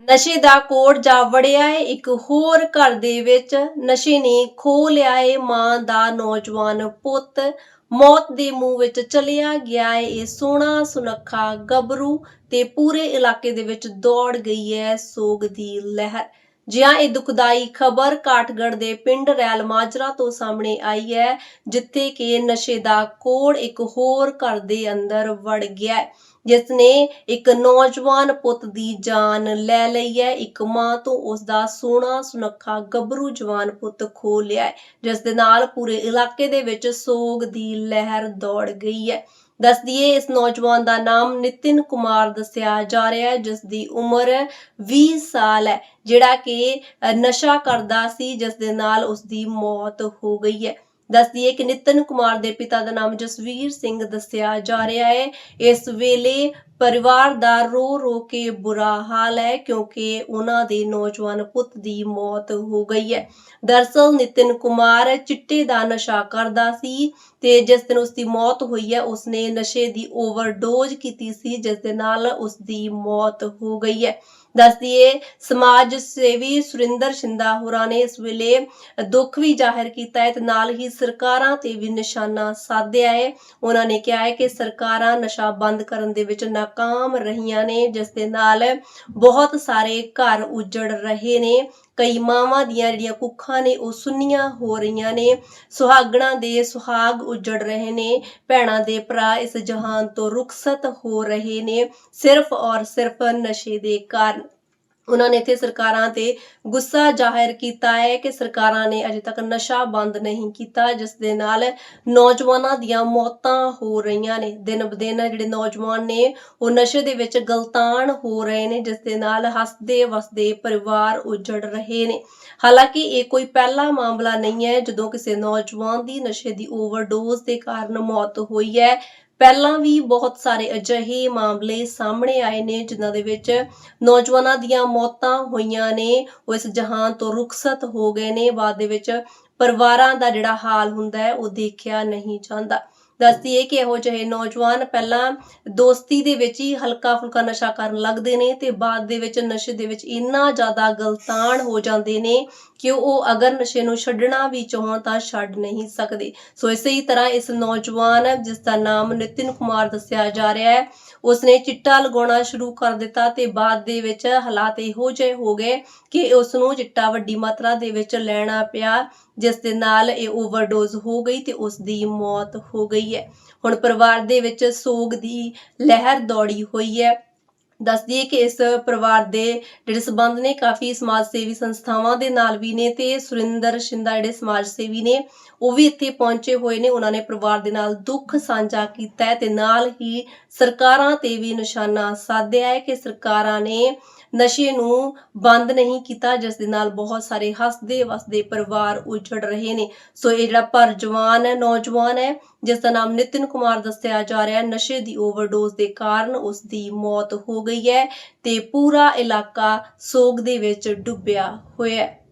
ਨਸ਼ੇ ਦਾ ਕੋੜ ਜਾ ਵੜਿਆ ਏ, ਇੱਕ ਹੋਰ ਘਰ ਦੇ ਵਿੱਚ ਨਸ਼ੇ ਨੇ ਖੋ ਲਿਆ ਏ, ਮਾਂ ਦਾ ਨੌਜਵਾਨ ਪੁੱਤ ਮੌਤ ਦੇ ਮੂੰਹ ਵਿੱਚ ਚਲਿਆ ਗਿਆ ਏ, ਇਹ ਸੋਹਣਾ ਸੁਨੱਖਾ ਗੱਭਰੂ ਤੇ ਪੂਰੇ ਇਲਾਕੇ ਦੇ ਵਿੱਚ ਦੌੜ ਗਈ ਹੈ ਸੋਗ ਦੀ ਲਹਿਰ। ਜਿਹਾ ਇਹ ਦੁਖਦਾਈ ਖਬਰ ਕਾਠਗੜ੍ਹ ਦੇ ਪਿੰਡ ਰੈਲ ਮਾਜਰਾ ਤੋਂ ਸਾਹਮਣੇ ਆਈ ਹੈ, ਜਿੱਥੇ ਕਿ ਨਸ਼ੇ ਦਾ ਕੋੜ ਇੱਕ ਹੋਰ ਘਰ ਦੇ ਅੰਦਰ ਵੜ ਗਿਆ ਹੈ। ਜਿਸ ਨੇ ਇੱਕ ਨੌਜਵਾਨ ਪੁੱਤ ਦੀ ਜਾਨ ਲੈ ਲਈ ਹੈ। ਇੱਕ ਮਾਂ ਤੋਂ ਉਸ ਦਾ ਸੋਹਣਾ ਸੁਨੱਖਾ ਗੱਭਰੂ ਜਵਾਨ ਪੁੱਤ ਖੋ ਲਿਆ ਹੈ ਜਿਸ ਦੇ ਨਾਲ ਪੂਰੇ ਇਲਾਕੇ ਦੇ ਵਿੱਚ ਸੋਗ ਦੀ ਲਹਿਰ ਦੌੜ ਗਈ ਹੈ। ਦੱਸ ਦਈਏ, ਇਸ ਨੌਜਵਾਨ ਦਾ ਨਾਮ ਨਿਤਿਨ ਕੁਮਾਰ ਦੱਸਿਆ ਜਾ ਰਿਹਾ ਹੈ ਜਿਸ ਦੀ ਉਮਰ 20 ਸਾਲ ਹੈ, ਜਿਹੜਾ ਕਿ ਨਸ਼ਾ ਕਰਦਾ ਸੀ ਜਿਸ ਦੇ ਨਾਲ ਉਸ ਦੀ ਮੌਤ ਹੋ ਗਈ ਹੈ। ਦੱਸ ਦਈਏ ਕਿ ਨਿਤਨ ਕੁਮਾਰ ਦੇ ਪਿਤਾ ਦਾ ਨਾਮ ਜਸਵੀਰ ਸਿੰਘ ਦੱਸਿਆ ਜਾ ਰਿਹਾ ਹੈ। ਇਸ ਵੇਲੇ ਪਰਿਵਾਰ ਦਾ ਰੋ ਰੋ ਕੇ ਬੁਰਾ ਹਾਲ ਹੈ ਕਿਉਂਕਿ ਉਹਨਾਂ ਦੇ ਨੌਜਵਾਨ ਪੁੱਤ ਦੀ ਮੌਤ ਹੋ ਗਈ ਹੈ। ਦਰਸਲ ਨਿਤਿਨ ਕੁਮਾਰ ਚਿੱਟੇ ਦਾ ਨਸ਼ਾ ਕਰਦਾ ਸੀ ਤੇ ਜਿਸ ਦਿਨ ਉਸ ਦੀ ਮੌਤ ਹੋਈ ਹੈ, ਉਸਨੇ ਨਸ਼ੇ ਦੀ ਓਵਰਡੋਜ਼ ਕੀਤੀ ਸੀ, ਜਿਸ ਦੇ ਨਾਲ ਉਸ ਦੀ ਮੌਤ ਹੋ ਗਈ ਹੈ। ਦੱਸ ਦਈਏ, ਸਮਾਜ ਸੇਵੀ ਸੁਰਿੰਦਰ ਸ਼ਿੰਦਾ ਹੋਰਾਂ ਨੇ ਇਸ ਵੇਲੇ ਦੁੱਖ ਵੀ ਜ਼ਾਹਿਰ ਕੀਤਾ ਹੈ ਤੇ ਨਾਲ ਹੀ ਸਰਕਾਰਾਂ ਤੇ ਵੀ ਨਿਸ਼ਾਨਾ ਸਾਧਿਆ ਹੈ। ਉਹਨਾਂ ਨੇ ਕਿਹਾ ਹੈ ਕਿ ਸਰਕਾਰਾਂ ਨਸ਼ਾ ਬੰਦ ਕਰਨ ਦੇ ਵਿੱਚ ਨਾਕਾਮ ਰਹੀਆਂ ਨੇ, ਜਿਸ ਦੇ ਨਾਲ ਬਹੁਤ ਸਾਰੇ ਘਰ ਉਜੜ ਰਹੇ ਨੇ। ਕਈ ਮਾਵਾਂ ਦੀਆਂ ਜਿਹੜੀਆਂ ਕੁੱਖਾਂ ਨੇ, ਉਹ ਸੁੰਨੀਆਂ ਹੋ ਰਹੀਆਂ ਨੇ। ਸੁਹਾਗਣਾ ਦੇ ਸੁਹਾਗ ਉਜੜ ਰਹੇ ਨੇ। ਭੈਣਾਂ ਦੇ ਭਰਾ ਇਸ ਜਹਾਨ ਤੋਂ ਰੁਖਸਤ ਹੋ ਰਹੇ ਨੇ। ਸਿਰਫ ਔਰ ਸਿਰਫ ਨਸ਼ੇ ਦੇ ਕਾਰਨ ਉਹਨਾਂ ਨੇ ਇੱਥੇ ਸਰਕਾਰਾਂ ਤੇ ਗੁੱਸਾ ਜ਼ਾਹਿਰ ਕੀਤਾ ਹੈ ਕਿ ਸਰਕਾਰਾਂ ਨੇ ਅਜੇ ਤੱਕ ਨਸ਼ਾ ਬੰਦ ਨਹੀਂ ਕੀਤਾ, ਜਿਸ ਦੇ ਨਾਲ ਨੌਜਵਾਨਾਂ ਦੀਆਂ ਮੌਤਾਂ ਹੋ ਰਹੀਆਂ ਨੇ। ਦਿਨ ਬਦਿਨ ਜਿਹੜੇ ਨੌਜਵਾਨ ਨੇ, ਉਹ ਨਸ਼ੇ ਦੇ ਵਿੱਚ ਗਲਤਾਨ ਹੋ ਰਹੇ ਨੇ, ਜਿਸ ਦੇ ਨਾਲ ਹੱਸਦੇ ਵਸਦੇ ਪਰਿਵਾਰ ਉਜੜ ਰਹੇ ਨੇ। ਹਾਲਾਂਕਿ ਇਹ ਕੋਈ ਪਹਿਲਾ ਮਾਮਲਾ ਨਹੀਂ ਹੈ, ਜਦੋਂ ਕਿਸੇ ਨੌਜਵਾਨ ਦੀ ਨਸ਼ੇ ਦੀ ਓਵਰਡੋਜ਼ ਦੇ ਕਾਰਨ ਮੌਤ ਹੋਈ ਹੈ ਪਹਿਲਾਂ ਵੀ ਬਹੁਤ ਸਾਰੇ ਅਜਿਹੇ ਮਾਮਲੇ ਸਾਹਮਣੇ ਆਏ ਨੇ, ਜਿਨ੍ਹਾਂ ਦੇ ਵਿੱਚ ਨੌਜਵਾਨਾਂ ਦੀਆਂ ਮੌਤਾਂ ਹੋਈਆਂ ਨੇ। ਉਹ ਇਸ ਜਹਾਨ ਤੋਂ ਰੁਖਸਤ ਹੋ ਗਏ ਨੇ। ਬਾਅਦ ਦੇ ਵਿੱਚ ਪਰਿਵਾਰਾਂ ਦਾ ਜਿਹੜਾ ਹਾਲ ਹੁੰਦਾ ਹੈ, ਉਹ ਦੇਖਿਆ ਨਹੀਂ ਜਾਂਦਾ। ਦੱਸਦੀ ਹੈ ਕਿ ਇਹੋ ਜਿਹੇ ਨੌਜਵਾਨ ਪਹਿਲਾਂ ਦੋਸਤੀ ਦੇ ਵਿੱਚ ਹੀ ਹਲਕਾ ਫੁਲਕਾ ਨਸ਼ਾ ਕਰਨ ਲੱਗਦੇ ਨੇ ਤੇ ਬਾਅਦ ਦੇ ਵਿੱਚ ਨਸ਼ੇ ਦੇ ਵਿੱਚ ਇੰਨਾ ਜ਼ਿਆਦਾ ਗਲਤਾਨ ਹੋ ਜਾਂਦੇ ਨੇ ਕਿ ਉਹ ਅਗਰ ਨਸ਼ੇ ਨੂੰ ਛੱਡਣਾ ਵੀ ਚਾਹਣ ਤਾਂ ਛੱਡ ਨਹੀਂ ਸਕਦੇ। ਸੋ ਇਸੇ ਹੀ ਤਰ੍ਹਾਂ ਇਸ ਨੌਜਵਾਨ ਜਿਸ ਦਾ ਨਾਮ ਨਿਤਿਨ ਕੁਮਾਰ ਦੱਸਿਆ ਜਾ ਰਿਹਾ ਹੈ, ਉਸਨੇ ਚਿੱਟਾ ਲਗਾਉਣਾ ਸ਼ੁਰੂ ਕਰ ਦਿੱਤਾ ਤੇ ਬਾਅਦ ਦੇ ਵਿੱਚ ਹਾਲਾਤ ਇਹੋ ਜਿਹੇ ਹੋ ਗਏ ਕਿ ਉਸ ਨੂੰ ਚਿੱਟਾ ਵੱਡੀ ਮਾਤਰਾ ਦੇ ਵਿੱਚ ਲੈਣਾ ਪਿਆ, ਜਿਸ ਦੇ ਨਾਲ ਇਹ ਓਵਰਡੋਜ਼ ਹੋ ਗਈ ਤੇ ਉਸ ਦੀ ਮੌਤ ਹੋ ਗਈ ਹੈ। ਹੁਣ ਪਰਿਵਾਰ ਦੇ ਵਿੱਚ ਸੋਗ ਦੀ ਲਹਿਰ ਦੌੜੀ ਹੋਈ ਹੈ। ਦੱਸਦੀ ਕਿ ਇਸ ਪਰਿਵਾਰ ਦੇ ਜਿਹੜੇ ਸਬੰਧ ਨੇ, ਕਾਫੀ ਸਮਾਜ ਸੇਵੀ ਸੰਸਥਾਵਾਂ ਦੇ ਨਾਲ ਵੀ ਨੇ ਤੇ ਸੁਰਿੰਦਰ ਸ਼ਿੰਦਾ ਜਿਹੜੇ ਸਮਾਜ ਸੇਵੀ ਨੇ, ਉਹ ਵੀ ਇੱਥੇ ਪਹੁੰਚੇ ਹੋਏ ਨੇ। ਉਹਨਾਂ ਨੇ ਪਰਿਵਾਰ ਦੇ ਨਾਲ ਦੁੱਖ ਸਾਂਝਾ ਕੀਤਾ ਹੈ ਤੇ ਨਾਲ ਹੀ ਸਰਕਾਰਾਂ ਤੇ ਵੀ ਨਿਸ਼ਾਨਾ ਸਾਧਿਆ ਹੈ ਕਿ ਸਰਕਾਰਾਂ ਨੇ ਨਸ਼ੇ ਨੂੰ ਬੰਦ ਨਹੀਂ ਕੀਤਾ, ਜਿਸ ਦੇ ਨਾਲ ਬਹੁਤ ਸਾਰੇ ਹੱਸਦੇ ਵਸਦੇ ਪਰਿਵਾਰ ਉਜੜ ਰਹੇ ਨੇ। ਸੋ ਇਹ ਜਿਹੜਾ ਪਰ ਜਵਾਨ ਹੈ, ਨੌਜਵਾਨ ਹੈ, ਜਿਸ ਦਾ ਨਾਮ ਨਿਤਿਨ ਕੁਮਾਰ ਦੱਸਿਆ ਜਾ ਰਿਹਾ ਹੈ, ਨਸ਼ੇ ਦੀ ਓਵਰਡੋਜ਼ ਦੇ ਕਾਰਨ ਉਸ ਦੀ ਮੌਤ ਹੋ ਗਈ ਹੈ ਤੇ ਪੂਰਾ ਇਲਾਕਾ ਸੋਗ ਦੇ ਵਿੱਚ ਡੁੱਬਿਆ ਹੋਇਆ ਹੈ।